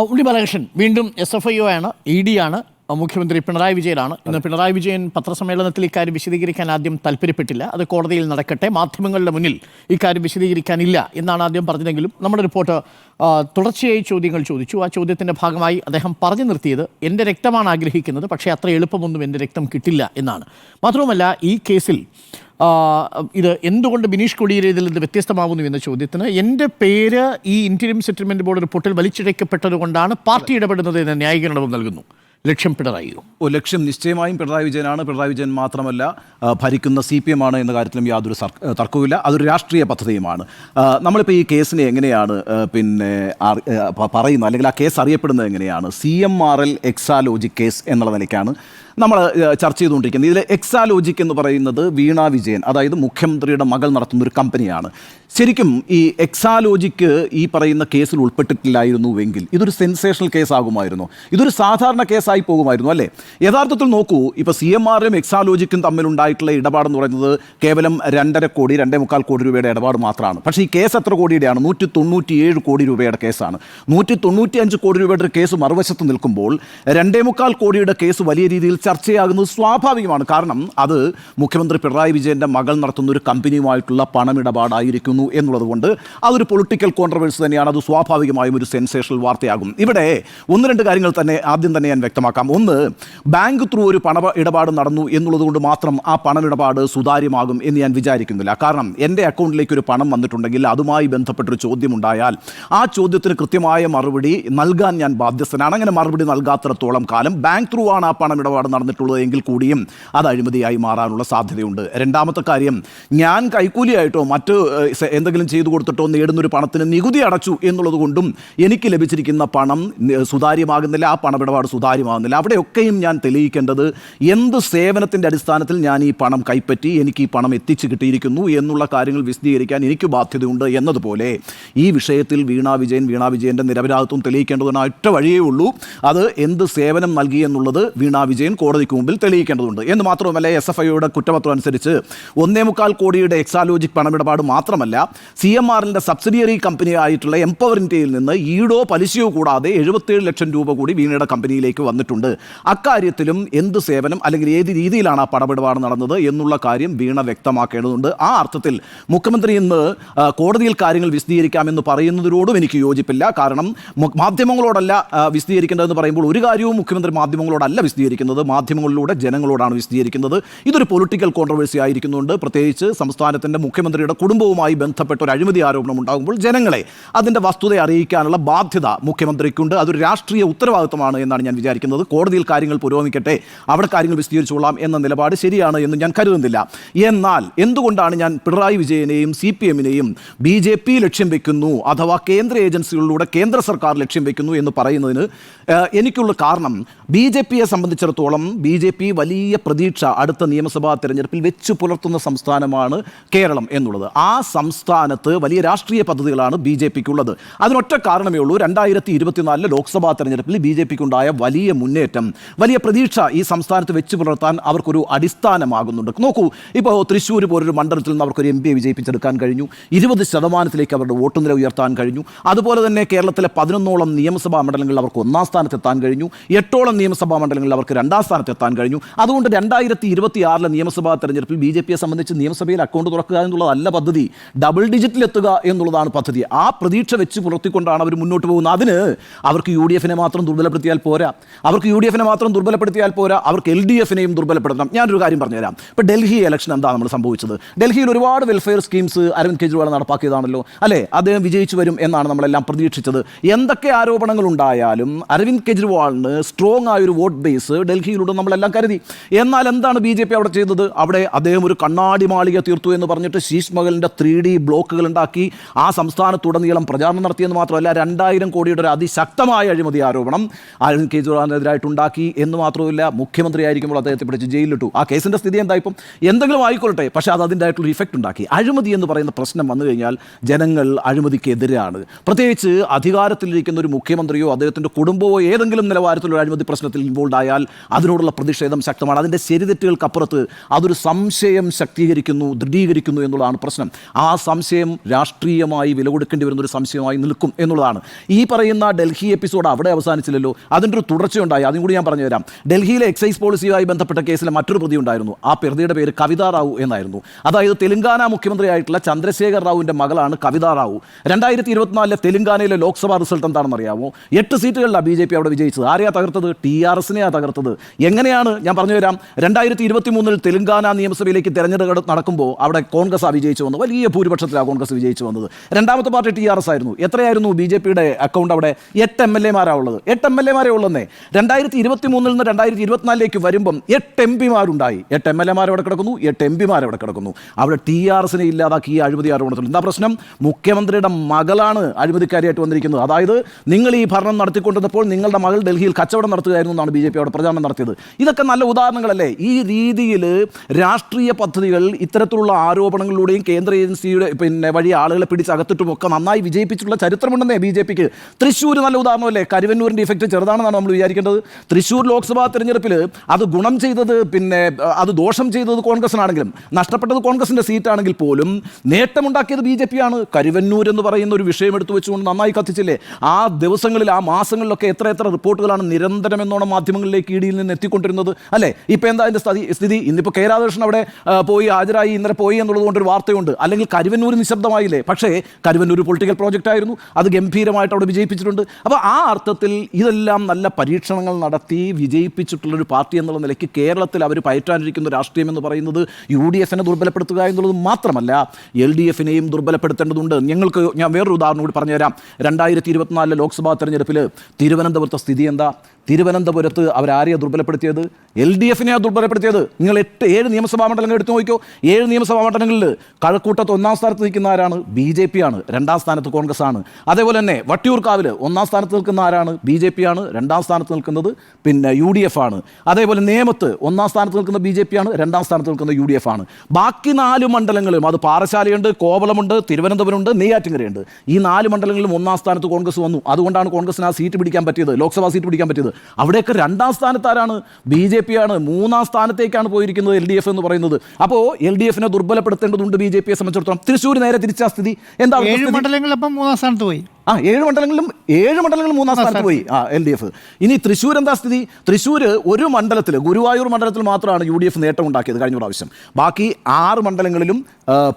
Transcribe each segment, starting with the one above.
ഉണ്ണി ബാലകൃഷ്ണൻ വീണ്ടും S F I O ആണ് E D ആണ് മുഖ്യമന്ത്രി പിണറായി വിജയനാണ്. ഇന്ന് പിണറായി വിജയൻ പത്രസമ്മേളനത്തിൽ ഇക്കാര്യം വിശദീകരിക്കാൻ ആദ്യം താല്പര്യപ്പെട്ടില്ല. അത് കോടതിയിൽ നടക്കട്ടെ മാധ്യമങ്ങളുടെ മുന്നിൽ ഇക്കാര്യം വിശദീകരിക്കാനില്ല എന്നാണ് ആദ്യം പറഞ്ഞതെങ്കിലും നമ്മുടെ റിപ്പോർട്ട് തുടർച്ചയായി ചോദ്യങ്ങൾ ചോദിച്ചു. ആ ചോദ്യത്തിന്റെ ഭാഗമായി അദ്ദേഹം പറഞ്ഞു നിർത്തിയത് എന്റെ രക്തമാണ് ആഗ്രഹിക്കുന്നത് പക്ഷേ അത്ര എളുപ്പമൊന്നും എന്റെ രക്തം കിട്ടില്ല എന്നാണ്. മാത്രവുമല്ല ഈ കേസിൽ ഇത് എന്തുകൊണ്ട് ബിനീഷ് കൊടിയേരി ഇതിൽ നിന്ന് വ്യത്യസ്തമാവുന്നു എന്ന ചോദ്യത്തിന് എന്റെ പേര് ഈ ഇന്റീരിയം സെറ്റിൽമെന്റ് ബോർഡ് റിപ്പോർട്ടിൽ വലിച്ചിഴക്കപ്പെട്ടത് കൊണ്ടാണ് പാർട്ടി ഇടപെടുന്നത് എന്ന ന്യായീകരണവും നൽകുന്നു. ലക്ഷ്യം പിണറായിയോ ഓ ലക്ഷ്യം നിശ്ചയമായും പിണറായി വിജയനാണ്. പിണറായി വിജയൻ മാത്രമല്ല ഭരിക്കുന്ന സി പി എം ആണ് എന്ന കാര്യത്തിലും യാതൊരു തർക്കവുമില്ല. അതൊരു രാഷ്ട്രീയ പദ്ധതിയുമാണ്. നമ്മളിപ്പോൾ ഈ കേസിനെ എങ്ങനെയാണ് പിന്നെ പറയുന്നത്? അല്ലെങ്കിൽ ആ കേസ് അറിയപ്പെടുന്നത് എങ്ങനെയാണ്? C M R L Exalogic case എന്നുള്ള നിലയ്ക്കാണ്. നമ്മൾ ചർച്ച ചെയ്തുകൊണ്ടിരിക്കുന്നത്. ഇതിൽ എക്സാലോജിക് എന്ന് പറയുന്നത് വീണ വിജയൻ അതായത് മുഖ്യമന്ത്രിയുടെ മകൾ നടത്തുന്ന ഒരു കമ്പനിയാണ്. ശരിക്കും ഈ എക്സാലോജിക്ക് ഈ പറയുന്ന കേസിൽ ഉൾപ്പെട്ടിട്ടില്ലായിരുന്നുവെങ്കിൽ ഇതൊരു സെൻസേഷണൽ കേസാകുമായിരുന്നു. ഇതൊരു സാധാരണ കേസായി പോകുമായിരുന്നു അല്ലേ? യഥാർത്ഥത്തിൽ നോക്കൂ ഇപ്പോൾ സി എം ആറും എക്സാലോജിക്കും തമ്മിലുണ്ടായിട്ടുള്ള ഇടപാടെന്ന് പറയുന്നത് കേവലം രണ്ടര കോടി രണ്ടേ മുക്കാൽ കോടി രൂപയുടെ ഇടപാട് മാത്രമാണ്. പക്ഷേ ഈ കേസ് എത്ര കോടിയുടെയാണ്? നൂറ്റി തൊണ്ണൂറ്റി ഏഴ് കോടി രൂപയുടെ കേസാണ്. നൂറ്റി തൊണ്ണൂറ്റി അഞ്ച് കോടി രൂപയുടെ ഒരു കേസ് മറുവശത്ത് നിൽക്കുമ്പോൾ രണ്ടേ മുക്കാൽ കോടിയുടെ കേസ് വലിയ രീതിയിൽ ചർച്ചയാകുന്നത് സ്വാഭാവികമാണ്. കാരണം അത് മുഖ്യമന്ത്രി പിണറായി വിജയന്റെ മകൾ നടത്തുന്ന ഒരു കമ്പനിയുമായിട്ടുള്ള പണമിടപാടായിരിക്കുന്നു എന്നുള്ളത് കൊണ്ട് അതൊരു പൊളിറ്റിക്കൽ കോൺട്രവേഴ്സ് തന്നെയാണ്. അത് സ്വാഭാവികമായും ഒരു സെൻസേഷണൽ വാർത്തയാകും. ഇവിടെ ഒന്ന് രണ്ട് കാര്യങ്ങൾ തന്നെ ആദ്യം തന്നെ ഞാൻ വ്യക്തമാക്കാം. ഒന്ന് ബാങ്ക് ത്രൂ ഒരു പണ ഇടപാട് നടന്നു എന്നുള്ളത് കൊണ്ട് മാത്രം ആ പണമിടപാട് സുതാര്യമാകും എന്ന് ഞാൻ വിചാരിക്കുന്നില്ല. കാരണം എന്റെ അക്കൗണ്ടിലേക്ക് ഒരു പണം വന്നിട്ടുണ്ടെങ്കിൽ അതുമായി ബന്ധപ്പെട്ടൊരു ചോദ്യമുണ്ടായാൽ ആ ചോദ്യത്തിന് കൃത്യമായ മറുപടി നൽകാൻ ഞാൻ ബാധ്യസ്ഥനാണ്. അങ്ങനെ മറുപടി നൽകാത്തിടത്തോളം കാലം ബാങ്ക് ത്രൂ ആണ് ആ പണമിടപാട് നടന്നിട്ടുള്ളത് എങ്കിൽ കൂടിയും അത് അഴിമതിയായി മാറാനുള്ള സാധ്യതയുണ്ട്. രണ്ടാമത്തെ കാര്യം ഞാൻ കൈക്കൂലിയായിട്ടോ മറ്റ് എന്തെങ്കിലും ചെയ്തു കൊടുത്തിട്ടോ നേടുന്നൊരു പണത്തിന് നികുതി അടച്ചു എന്നുള്ളത് കൊണ്ടും എനിക്ക് ലഭിച്ചിരിക്കുന്ന പണം സുതാര്യമാകുന്നില്ല ആ പണമിടപാട് സുതാര്യമാകുന്നില്ല. അവിടെയൊക്കെയും ഞാൻ തെളിയിക്കേണ്ടത് എന്ത് സേവനത്തിന്റെ അടിസ്ഥാനത്തിൽ ഞാൻ ഈ പണം കൈപ്പറ്റി എനിക്ക് ഈ പണം എത്തിച്ചു കിട്ടിയിരിക്കുന്നു എന്നുള്ള കാര്യങ്ങൾ വിശദീകരിക്കാൻ എനിക്ക് ബാധ്യതയുണ്ട് എന്നതുപോലെ ഈ വിഷയത്തിൽ വീണ വിജയൻ വീണ വിജയന്റെ നിരപരാധിത്വം തെളിയിക്കേണ്ടതിന് ഒറ്റ വഴിയേ ഉള്ളൂ. അത് എന്ത് സേവനം നൽകി എന്നുള്ളത് വീണ വിജയൻ കോടതിക്ക് മുമ്പിൽ തെളിയിക്കേണ്ടതുണ്ട്. എന്ന് മാത്രവുമല്ല എസ് എഫ് ഐയുടെ കുറ്റപത്രം അനുസരിച്ച് ഒന്നേ മുക്കാൽ കോടിയുടെ എക്സാലോജിക് പണമിടപാട് മാത്രമല്ല സി എം ആറിന്റെ സബ്സിഡിയറി കമ്പനിയായിട്ടുള്ള എംപവർ ഇന്ത്യയിൽ നിന്ന് ഈടോ പലിശയോ കൂടാതെ എഴുപത്തേഴ് ലക്ഷം രൂപ കൂടി വീണയുടെ കമ്പനിയിലേക്ക് വന്നിട്ടുണ്ട്. അക്കാര്യത്തിലും എന്ത് സേവനം അല്ലെങ്കിൽ ഏത് രീതിയിലാണ് ആ പണമിടപാട് നടന്നത് എന്നുള്ള കാര്യം വീണ വ്യക്തമാക്കേണ്ടതുണ്ട്. ആ അർത്ഥത്തിൽ മുഖ്യമന്ത്രി ഇന്ന് കോടതിയിൽ കാര്യങ്ങൾ വിശദീകരിക്കാമെന്ന് പറയുന്നതിനോടും എനിക്ക് യോജിപ്പില്ല. കാരണം മാധ്യമങ്ങളോടല്ല വിശദീകരിക്കേണ്ടതെന്ന് പറയുമ്പോൾ ഒരു കാര്യവും മുഖ്യമന്ത്രി മാധ്യമങ്ങളോടല്ല വിശദീകരിക്കുന്നത്. മാധ്യമങ്ങളിലൂടെ ജനങ്ങളോടാണ് വിശദീകരിക്കുന്നത്. ഇതൊരു പൊളിറ്റിക്കൽ കോൺട്രവേഴ്സി ആയിരിക്കുന്നുണ്ട്. പ്രത്യേകിച്ച് സംസ്ഥാനത്തിന്റെ മുഖ്യമന്ത്രിയുടെ കുടുംബവുമായി ബന്ധപ്പെട്ട ഒരു അഴിമതി ആരോപണം ഉണ്ടാകുമ്പോൾ ജനങ്ങളെ അതിന്റെ വസ്തുത അറിയിക്കാനുള്ള ബാധ്യത മുഖ്യമന്ത്രിക്കുണ്ട്. അതൊരു രാഷ്ട്രീയ ഉത്തരവാദിത്തമാണ് എന്നാണ് ഞാൻ വിചാരിക്കുന്നത്. കോടതിയിൽ കാര്യങ്ങൾ പുരോഗമിക്കട്ടെ അവിടെ കാര്യങ്ങൾ വിശദീകരിച്ചോളാം എന്ന നിലപാട് ശരിയാണ് എന്ന് ഞാൻ കരുതുന്നില്ല. എന്നാൽ എന്തുകൊണ്ടാണ് ഞാൻ പിണറായി വിജയനെയും സി പി എമ്മിനെയും ബി ജെ പി ലക്ഷ്യം വെക്കുന്നു അഥവാ കേന്ദ്ര ഏജൻസികളിലൂടെ കേന്ദ്ര സർക്കാർ ലക്ഷ്യം വെക്കുന്നു എന്ന് പറയുന്നതിന് എനിക്കുള്ള കാരണം ബി ജെ പിയെ സംബന്ധിച്ചിടത്തോളം ബി ജെ പി വലിയ പ്രതീക്ഷ അടുത്ത നിയമസഭാ തെരഞ്ഞെടുപ്പിൽ വെച്ച് പുലർത്തുന്ന സംസ്ഥാനമാണ് കേരളം എന്നുള്ളത്. ആ സംസ്ഥാനത്ത് വലിയ രാഷ്ട്രീയ പദ്ധതികളാണ് ബി ജെ പിക്കുള്ളത്. അതിനൊറ്റ കാരണമേ ഉള്ളൂ രണ്ടായിരത്തി ഇരുപത്തിനാലിലെ ലോക്സഭാ തെരഞ്ഞെടുപ്പിൽ ബി ജെ പിക്കുണ്ടായ വലിയ മുന്നേറ്റം. വലിയ പ്രതീക്ഷ ഈ സംസ്ഥാനത്ത് വെച്ച് പുലർത്താൻ അവർക്കൊരു അടിസ്ഥാനമാകുന്നുണ്ട്. നോക്കൂ ഇപ്പോൾ തൃശ്ശൂർ പോലൊരു മണ്ഡലത്തിൽ നിന്ന് അവർക്കൊരു എം പിയെ വിജയിപ്പിച്ചെടുക്കാൻ കഴിഞ്ഞു. ഇരുപത് ശതമാനത്തിലേക്ക് അവരുടെ വോട്ട് നില ഉയർത്താൻ കഴിഞ്ഞു. അതുപോലെ തന്നെ കേരളത്തിലെ പതിനൊന്നോളം നിയമസഭാ മണ്ഡലങ്ങളിൽ അവർക്ക് ഒന്നാം സ്ഥാനത്തെത്താൻ കഴിഞ്ഞു. എട്ടോളം നിയമസഭാ മണ്ഡലങ്ങളിൽ അവർക്ക് രണ്ടാം സ്ഥാനത്തെത്താൻ കഴിഞ്ഞു. അതുകൊണ്ട് രണ്ടായിരത്തി ഇരുപത്തി ആറിലെ നിയമസഭാ തെരഞ്ഞെടുപ്പിൽ ബി ജെ പിയെ സംബന്ധിച്ച് നിയമസഭയിൽ അക്കൗണ്ട് തുറക്കുക എന്നുള്ളതല്ല പദ്ധതി. ഡബിൾ ഡിജിറ്റിൽ എത്തുക എന്നുള്ളതാണ് പദ്ധതി. ആ പ്രതീക്ഷ വെച്ച് പുലർത്തിക്കൊണ്ടാണ് അവർ മുന്നോട്ട് പോകുന്നത്. അതിന് അവർക്ക് യു ഡി എഫിനെ മാത്രം ദുർബലപ്പെടുത്തിയാൽ പോരാ. അവർക്ക് യു ഡി എഫിനെ മാത്രം ദുർബലപ്പെടുത്തിയാൽ പോരാ. അവർക്ക് എൽ ഡി എഫിനെയും ദുർബലപ്പെടുത്തണം. ഞാനൊരു കാര്യം പറഞ്ഞുതരാം. ഇപ്പോൾ ഡൽഹി ഇലക്ഷൻ എന്താണ് നമ്മൾ സംഭവിച്ചത്? ഡൽഹിയിൽ ഒരുപാട് വെൽഫെയർ സ്കീംസ് അരവിന്ദ് കെജ്രിവാൾ നടപ്പാക്കിയതാണല്ലോ. അല്ലേ? അദ്ദേഹം വിജയിച്ചു വരും എന്നാണ് നമ്മളെല്ലാം പ്രതീക്ഷിച്ചത്. എന്തൊക്കെ ആരോപണങ്ങൾ ഉണ്ടായാലും അരവിന്ദ് കെജ്രിവാളിന് സ്ട്രോങ് ആയ ഒരു വോട്ട് ബേസ് ഡൽഹിയിലൂടെ നമ്മളെല്ലാം കരുതി. എന്നാൽ എന്താണ് ബി ജെ പി അവിടെ ചെയ്തത്? അവിടെ അദ്ദേഹം ഒരു കണ്ണാടി മാളിക തീർത്തു എന്ന് പറഞ്ഞിട്ട് ശീഷ് മഹലിന്റെ ത്രീ ഡി ബ്ലോക്കുകൾ ഉണ്ടാക്കി ആ സംസ്ഥാനത്തുടനീളം പ്രചാരണം നടത്തിയെന്ന് മാത്രമല്ല രണ്ടായിരം കോടിയുടെ ഒരു അതിശക്തമായ അഴിമതി ആരോപണം അരവിന്ദ് കെജ്രിവാളിനെതിരായിട്ടുണ്ടാക്കി എന്ന് മാത്രമല്ല മുഖ്യമന്ത്രി ആയിരിക്കുമ്പോൾ അദ്ദേഹത്തെ പിടിച്ച് ജയിലിലിട്ടു. ആ കേസിന്റെ സ്ഥിതി എന്താ ഇപ്പം? എന്തെങ്കിലും ആയിക്കൊള്ളട്ടെ പക്ഷേ അത് അതിന്റെതായിട്ടുള്ള ഇഫക്റ്റ് ഉണ്ടാക്കി. അഴിമതി എന്ന് പറയുന്ന പ്രശ്നം വന്നു കഴിഞ്ഞാൽ ജനങ്ങൾ അഴിമതിക്കെതിരാണ്. പ്രത്യേകിച്ച് അധികാരത്തിലിരിക്കുന്ന ഒരു മുഖ്യമന്ത്രിയോ അദ്ദേഹത്തിന്റെ കുടുംബമോ ഏതെങ്കിലും നിലവാരത്തിലുള്ള അഴിമതി പ്രശ്നത്തിൽ ഇൻവോൾവ് ആയാൽ അത് അതിനോടുള്ള പ്രതിഷേധം ശക്തമാണ്. അതിന്റെ ശരിതെറ്റുകൾക്കപ്പുറത്ത് അതൊരു സംശയം ശക്തീകരിക്കുന്നു ദൃഢീകരിക്കുന്നു എന്നുള്ളതാണ് പ്രശ്നം. ആ സംശയം രാഷ്ട്രീയമായി വില കൊടുക്കേണ്ടി വരുന്ന ഒരു സംശയമായി നിൽക്കും എന്നുള്ളതാണ്. ഈ പറയുന്ന ഡൽഹി എപ്പിസോഡ് അവിടെ അവസാനിച്ചില്ലല്ലോ. അതിന്റെ ഒരു തുടർച്ചയുണ്ടായി. അതും കൂടി ഞാൻ പറഞ്ഞു തരാം ഡൽഹിയിലെ എക്സൈസ് പോളിസിയുമായി ബന്ധപ്പെട്ട കേസിലെ മറ്റൊരു പ്രതി ഉണ്ടായിരുന്നു. ആ പ്രതിയുടെ പേര് കവിത റാവു എന്നായിരുന്നു. അതായത് തെലങ്കാന മുഖ്യമന്ത്രിയായിട്ടുള്ള ചന്ദ്രശേഖർ റാവുവിന്റെ മകളാണ് കവിത റാവു. രണ്ടായിരത്തി ഇരുപത്തിനാലിലെ തെലങ്കാനയിലെ ലോക്സഭാ റിസൾട്ട് എന്താണെന്ന് അറിയാമോ എട്ട് സീറ്റുകളിലാണ് ബി ജെ പി അവിടെ വിജയിച്ചത്. ആരെയാ തകർത്തത്? ടി ആർ എസിനെയാണ് തകർത്തത്. എങ്ങനെയാണ് ഞാൻ പറഞ്ഞു തരാം രണ്ടായിരത്തി ഇരുപത്തി മൂന്നിൽ തെലങ്കാന നിയമസഭയിലേക്ക് തെരഞ്ഞെടുപ്പ് നടക്കുമ്പോൾ അവിടെ കോൺഗ്രസ് ആ വിജയിച്ചു വന്നത്. വലിയ ഭൂരിപക്ഷത്തിലാണ് കോൺഗ്രസ് വിജയിച്ചു വന്നത്. രണ്ടാമത്തെ പാർട്ടി ടി ആർ എസ് ആയിരുന്നു. എത്രയായിരുന്നു ബി ജെ പിയുടെ അക്കൗണ്ട് അവിടെ? എട്ട് എം എൽ എമാരാണ് ഉള്ളത്. എട്ട് എം എൽ എമാരെ ഉള്ളതെന്നേ രണ്ടായിരത്തി ഇരുപത്തി മൂന്നിൽ നിന്ന് രണ്ടായിരത്തി ഇരുപത്തിനാലിലേക്ക് വരുമ്പം എട്ട് എം പിമാരുണ്ടായി. എട്ട് എം എൽ എമാർ അവിടെ കിടക്കുന്നു എട്ട് എം പിമാർ അവിടെ കിടക്കുന്നു. അവിടെ ടി ആർ എസിനെ ഇല്ലാതാക്കി ഈ അഴിമതി ആരോപണത്തിൽ എന്താ പ്രശ്നം? മുഖ്യമന്ത്രിയുടെ മകളാണ് അഴിമതിക്കാരിയായിട്ട് വന്നിരിക്കുന്നത്. അതായത് നിങ്ങൾ ഈ ഭരണം നടത്തിക്കൊണ്ടിരുന്നപ്പോൾ നിങ്ങളുടെ മകൾ ഡൽഹിയിൽ കച്ചവടം നടത്തുകയായിരുന്നു എന്നാണ് ബി ജെ പി അവിടെ പ്രചാരണം നടത്തിയത്. ഇതൊക്കെ നല്ല ഉദാഹരണങ്ങളല്ലേ? ഈ രീതിയിൽ രാഷ്ട്രീയ പദ്ധതികൾ ഇത്തരത്തിലുള്ള ആരോപണങ്ങളിലൂടെയും കേന്ദ്ര ഏജൻസിയുടെ പിന്നെ വഴി ആളുകളെ പിടിച്ചകത്തിട്ടും ഒക്കെ നന്നായി വിജയിപ്പിച്ചിട്ടുള്ള ചരിത്രമുണ്ടെന്നേ ബി ജെ പിക്ക്. തൃശ്ശൂർ നല്ല ഉദാഹരണമല്ലേ? കരുവന്നൂരിന്റെ ഇഫക്റ്റ് ചെറുതാണെന്നാണ് നമ്മൾ വിചാരിക്കേണ്ടത്. തൃശ്ശൂർ ലോക്സഭാ തെരഞ്ഞെടുപ്പിൽ അത് ഗുണം ചെയ്തത് പിന്നെ അത് ദോഷം ചെയ്തത് കോൺഗ്രസിനാണെങ്കിലും നഷ്ടപ്പെട്ടത് കോൺഗ്രസിന്റെ സീറ്റാണെങ്കിൽ പോലും നേട്ടമുണ്ടാക്കിയത് ബി ജെ പി ആണ് കരുവന്നൂർ എന്ന് പറയുന്ന ഒരു വിഷയം എടുത്തു വെച്ചുകൊണ്ട് നന്നായി കത്തിച്ചില്ലേ? ആ ദിവസങ്ങളിൽ ആ മാസങ്ങളിലൊക്കെ എത്ര എത്ര റിപ്പോർട്ടുകളാണ് നിരന്തരം എന്നോണം മാധ്യമങ്ങളിലേക്ക് ഇടിയിൽ നിന്ന് എത്തിക്കൊണ്ടിരുന്നത്. അല്ലേ? ഇപ്പൊ എന്താ അതിന്റെ സ്ഥിതി സ്ഥിതി? ഇന്നിപ്പോൾ കെ അവിടെ പോയി ഹാജരായി ഇന്നലെ പോയി എന്നുള്ളത് കൊണ്ടൊരു വാർത്തയുണ്ട്. അല്ലെങ്കിൽ കരുവന്നൂർ നിശബ്ദമായില്ലേ? പക്ഷേ കരുവന്നൂർ പൊളിറ്റിക്കൽ പ്രോജക്റ്റ് ആയിരുന്നു. അത് ഗംഭീരമായിട്ട് അവിടെ വിജയിപ്പിച്ചിട്ടുണ്ട്. അപ്പോൾ ആ അർത്ഥത്തിൽ ഇതെല്ലാം നല്ല പരീക്ഷണങ്ങൾ നടത്തി വിജയിപ്പിച്ചിട്ടുള്ളൊരു പാർട്ടി എന്നുള്ള നിലയ്ക്ക് കേരളത്തിൽ അവർ പയറ്റാനിരിക്കുന്ന രാഷ്ട്രീയം എന്ന് പറയുന്നത് യു ഡി എഫിനെ ദുർബലപ്പെടുത്തുക എന്നുള്ളത് മാത്രമല്ല എൽ ഡി എഫിനെയും ദുർബലപ്പെടുത്തേണ്ടതുണ്ട്. ഞങ്ങൾക്ക് ഞാൻ വേറൊരു ഉദാഹരണം കൂടി പറഞ്ഞുതരാം. രണ്ടായിരത്തി ഇരുപത്തിനാലിലെ ലോക്സഭാ തെരഞ്ഞെടുപ്പിൽ തിരുവനന്തപുരത്തെ സ്ഥിതി എന്താ? തിരുവനന്തപുരത്ത് അവരാരെയാണ് ദുർബലപ്പെടുത്തിയത്? L D എഫിനെയാണ് ദുർബലപ്പെടുത്തിയത്? നിങ്ങൾ എട്ട് ഏഴ് നിയമസഭാ മണ്ഡലങ്ങൾ എടുത്തു നോക്കിയോ ഏഴ് നിയമസഭാ മണ്ഡലങ്ങളിൽ കഴക്കൂട്ടത്ത് ഒന്നാം സ്ഥാനത്ത് നിൽക്കുന്ന ആരാണ്? ബി ജെ പി ആണ് രണ്ടാം സ്ഥാനത്ത് കോൺഗ്രസ് ആണ് അതേപോലെ തന്നെ വട്ടിയൂർക്കാവിൽ ഒന്നാം സ്ഥാനത്ത് നിൽക്കുന്ന ആരാണ്? ബി ജെ പി ആണ് രണ്ടാം സ്ഥാനത്ത് നിൽക്കുന്നത് പിന്നെ യു ഡി എഫ് ആണ് അതേപോലെ നേമത്ത് ഒന്നാം സ്ഥാനത്ത് നിൽക്കുന്ന ബി ജെ പി ആണ് രണ്ടാം സ്ഥാനത്ത് നിൽക്കുന്ന യു ഡി എഫ് ആണ് ബാക്കി നാല് മണ്ഡലങ്ങളും അത് പാറശാലയുണ്ട് കോവളമുണ്ട് തിരുവനന്തപുരമുണ്ട് നെയ്യാറ്റിങ്കരയുണ്ട് ഈ നാല് മണ്ഡലങ്ങളിലും ഒന്നാം സ്ഥാനത്ത് കോൺഗ്രസ് വന്നു. അതുകൊണ്ടാണ് കോൺഗ്രസിന് ആ സീറ്റ് പിടിക്കാൻ പറ്റിയത് ലോക്സഭാ സീറ്റ് പിടിക്കാൻ പറ്റിയത്. അവിടെയൊക്കെ രണ്ടാം സ്ഥാനത്താരാണ്? ബി ജെ പി ആണ് മൂന്നാം സ്ഥാനത്തേക്കാണ് പോയിരിക്കുന്നത് എൽ ഡി എഫ് എന്ന് പറയുന്നത്. അപ്പോൾ എൽ ഡി എഫിനെ ദുർബലപ്പെടുത്തേണ്ടതുണ്ട് ബി ജെ പിയെ സംബന്ധിച്ചിടത്തോളം. തൃശ്ശൂർ നേരെ തിരിച്ച സ്ഥിതി. എന്താണ് ഏഴ്? മണ്ഡലങ്ങളിലപ്പം മൂന്നാം സ്ഥാനത്ത് പോയി. ആ ഏഴ് മണ്ഡലങ്ങളിലും ഏഴ് മണ്ഡലങ്ങളിലും മൂന്നാം സ്ഥാനത്ത് പോയി. ആ എൽ ഡി എഫ്. ഇനി തൃശ്ശൂർ എന്താ സ്ഥിതി? തൃശ്ശൂർ ഒരു മണ്ഡലത്തിൽ ഗുരുവായൂർ മണ്ഡലത്തിൽ മാത്രമാണ് യു ഡി എഫ് നേട്ടം ഉണ്ടാക്കിയത് കഴിഞ്ഞ പ്രാവശ്യം. ബാക്കി ആറ് മണ്ഡലങ്ങളിലും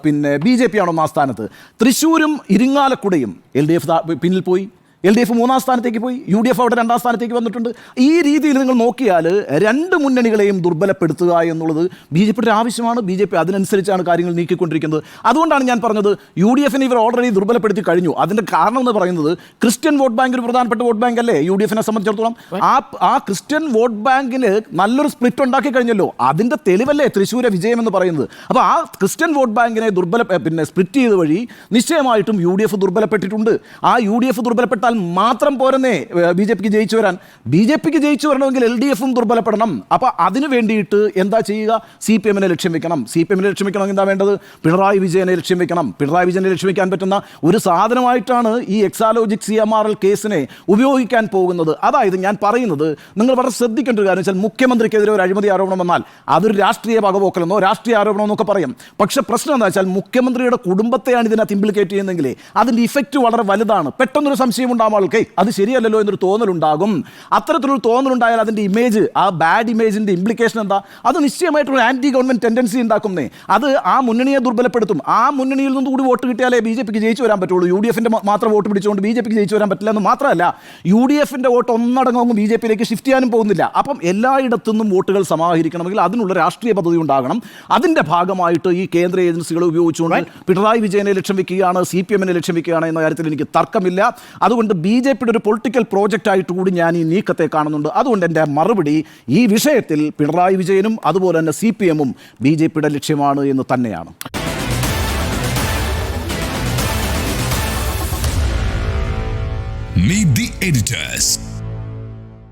പിന്നെ ബി ജെ പി ആണ് ഒന്നാം സ്ഥാനത്ത്. തൃശ്ശൂരും ഇരിങ്ങാലക്കുടയും എൽ ഡി എഫ് പിന്നിൽ പോയി. എൽ ഡി എഫ് മൂന്നാം സ്ഥാനത്തേക്ക് പോയി യു ഡി എഫ് അവിടെ രണ്ടാം സ്ഥാനത്തേക്ക് വന്നിട്ടുണ്ട്. ഈ രീതിയിൽ നിങ്ങൾ നോക്കിയാൽ രണ്ട് മുന്നണികളെയും ദുർബലപ്പെടുത്തുക എന്നുള്ളത് ബി ജെ പിയുടെ ആവശ്യമാണ്. ബി ജെ പി അതിനനുസരിച്ചാണ് കാര്യങ്ങൾ നീക്കിക്കൊണ്ടിരിക്കുന്നത്. അതുകൊണ്ടാണ് ഞാൻ പറഞ്ഞത് യു ഡി എഫിനെ ഇവർ ഓൾറെഡി ദുർബലപ്പെടുത്തി കഴിഞ്ഞു. അതിന്റെ കാരണം എന്ന് പറയുന്നത് ക്രിസ്ത്യൻ വോട്ട് ബാങ്ക് ഒരു പ്രധാനപ്പെട്ട വോട്ട് ബാങ്ക് അല്ലേ? യു ഡി എഫിനെ സംബന്ധിച്ചിടത്തോളം. ആ ആ ക്രിസ്ത്യൻ വോട്ട് ബാങ്കിന് നല്ലൊരു സ്പ്ലിറ്റ് ഉണ്ടാക്കി കഴിഞ്ഞല്ലോ. അതിന്റെ തെളിവല്ലേ തൃശ്ശൂരെ വിജയം എന്ന് പറയുന്നത്. അപ്പോൾ ആ ക്രിസ്ത്യൻ വോട്ട് ബാങ്കിനെ ദുർബല പിന്നെ സ്പ്ലിറ്റ് ചെയ്ത വഴി നിശ്ചയമായിട്ടും യു ഡി എഫ് ദുർബലപ്പെട്ടിട്ടുണ്ട്. ആ യു ഡി എഫ് ദുർബലപ്പെട്ടാൽ മാത്രം പോരെന്നേ ബി ജെ പിക്ക് ജയിച്ചു വരാൻ. ബി ജെ പിക്ക് ജയിച്ചു വരണമെങ്കിൽ എൽ ഡി എഫും ദുർബലപ്പെടണം. അപ്പോൾ അതിന് വേണ്ടിയിട്ട് എന്താ ചെയ്യുക? സി പി എമ്മിനെ ലക്ഷ്യം വെക്കണം. സി പി എമ്മിനെ ലക്ഷ്യം വെക്കണമെങ്കിൽ എന്താ വേണ്ടത്? പിണറായി വിജയനെ ലക്ഷ്യം വെക്കണം. പിണറായി വിജയനെ ലക്ഷ്യം വെക്കാൻ പറ്റുന്ന ഒരു സാധനമായിട്ടാണ് ഈ Exalogic C M R L കേസിനെ ഉപയോഗിക്കാൻ പോകുന്നത്. അതായത് ഞാൻ പറയുന്നത് നിങ്ങൾ വളരെ ശ്രദ്ധിക്കേണ്ട ഒരു കാര്യം വെച്ചാൽ മുഖ്യമന്ത്രിക്കെതിരെ ഒരു അഴിമതി ആരോപണം വന്നാൽ അതൊരു രാഷ്ട്രീയ പകപോക്കലെന്നോ രാഷ്ട്രീയ ആരോപണം എന്നൊക്കെ പറയും. പക്ഷെ പ്രശ്നം എന്താ വെച്ചാൽ മുഖ്യമന്ത്രിയുടെ കുടുംബത്തെയാണ് ഇതിനകത്ത് ഇംപ്ലിക്കേറ്റ് ചെയ്യുന്നതെങ്കിൽ അതിന്റെ ഇഫക്റ്റ് വളരെ വലുതാണ്. പെട്ടെന്നൊരു സംശയം ആൾക്ക് അത് ശരിയല്ലല്ലോ എന്നൊരു തോന്നലുണ്ടാകും. അത്തരത്തിലൊരു തോന്നലുണ്ടായാൽ അതിന്റെ ഇമേജ് ആ ബാഡ് ഇമേജിന്റെ ഇംപ്ലിക്കേഷൻ എന്താ? അത് നിശ്ചയമായിട്ടൊരു ആന്റി ഗവൺമെന്റ് ടെൻഡൻസി ഉണ്ടാക്കുന്നേ അത് ആ മുന്നണിയെ ദുർബലപ്പെടുത്തും. ആ മുന്നണിയിൽ നിന്ന് കൂടി വോട്ട് കിട്ടിയാലേ ബി ജെ പിക്ക് ജയിച്ചു വരാൻ പറ്റുള്ളൂ. യു ഡി എഫിന്റെ മാത്രം വോട്ട് പിടിച്ചുകൊണ്ട് ബി ജെ പിക്ക് ജയിച്ചു വരാൻ പറ്റില്ല എന്ന് മാത്രമല്ല യു ഡി എഫിന്റെ വോട്ട് ഒന്നടങ്കം ബി ജെ പിയിലേക്ക് ഷിഫ്റ്റ് ചെയ്യാനും പോകുന്നില്ല. അപ്പം എല്ലായിടത്തു നിന്നും വോട്ടുകൾ സമാഹരിക്കണമെങ്കിൽ അതിനുള്ള രാഷ്ട്രീയ പദ്ധതി ഉണ്ടാകണം. അതിന്റെ ഭാഗമായിട്ട് ഈ കേന്ദ്ര ഏജൻസികളെ ഉപയോഗിച്ചുകൊണ്ട് പിണറായി വിജയനെ ലക്ഷ്യം വെക്കുകയാണ് സി പി എമ്മിനെ ലക്ഷ്യം വെക്കുകയാണ് എന്ന കാര്യത്തിൽ എനിക്ക് തർക്കമില്ല. അതുകൊണ്ട് ബി ജെ പിയുടെ ഒരു പൊളിറ്റിക്കൽ പ്രോജക്റ്റ് ആയിട്ട് കൂടി ഞാൻ ഈ നീക്കത്തെ കാണുന്നുണ്ട് അതുകൊണ്ട് എന്റെ മറുപടി ഈ വിഷയത്തിൽ പിണറായി വിജയനും അതുപോലെ തന്നെ സി പി എമ്മും ബി ജെ പിയുടെ ലക്ഷ്യമാണ് എന്ന് തന്നെയാണ് Meet the editors.